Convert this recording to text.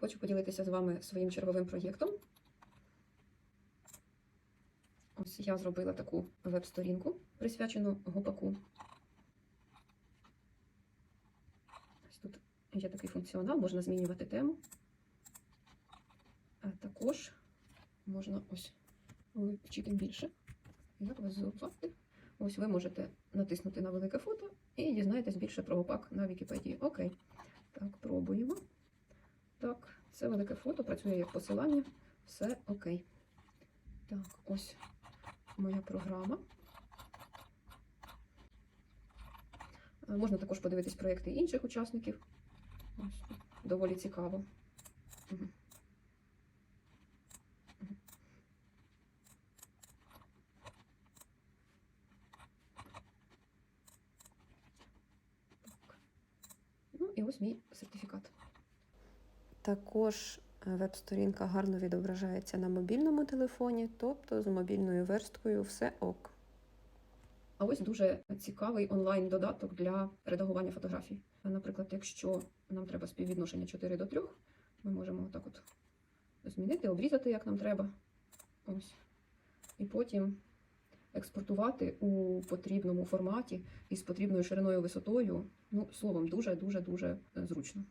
Хочу поділитися з вами своїм черговим проєктом. Ось я зробила таку веб-сторінку, присвячену гопаку. Ось тут є такий функціонал, можна змінювати тему. А також можна ось вивчити більше. Як вас звати? Ось ви можете натиснути на велике фото і дізнаєтесь більше про гопак на Вікіпедії. Окей. Так, пробуємо. Так, це велике фото, працює як посилання. Все окей. Так, ось моя програма. Е, Можна також подивитись проєкти інших учасників. Ось, доволі цікаво. Так. Ну і ось мій сертифікат. Також е, веб-сторінка гарно відображається на мобільному телефоні, тобто з мобільною версткою все ок. А ось дуже цікавий онлайн-додаток для редагування фотографій. Наприклад, якщо нам треба співвідношення 4 до 3, ми можемо отак от змінити, обрізати, як нам треба. Ось. І потім експортувати у потрібному форматі із потрібною шириною висотою. Ну, словом, дуже-дуже дуже зручно.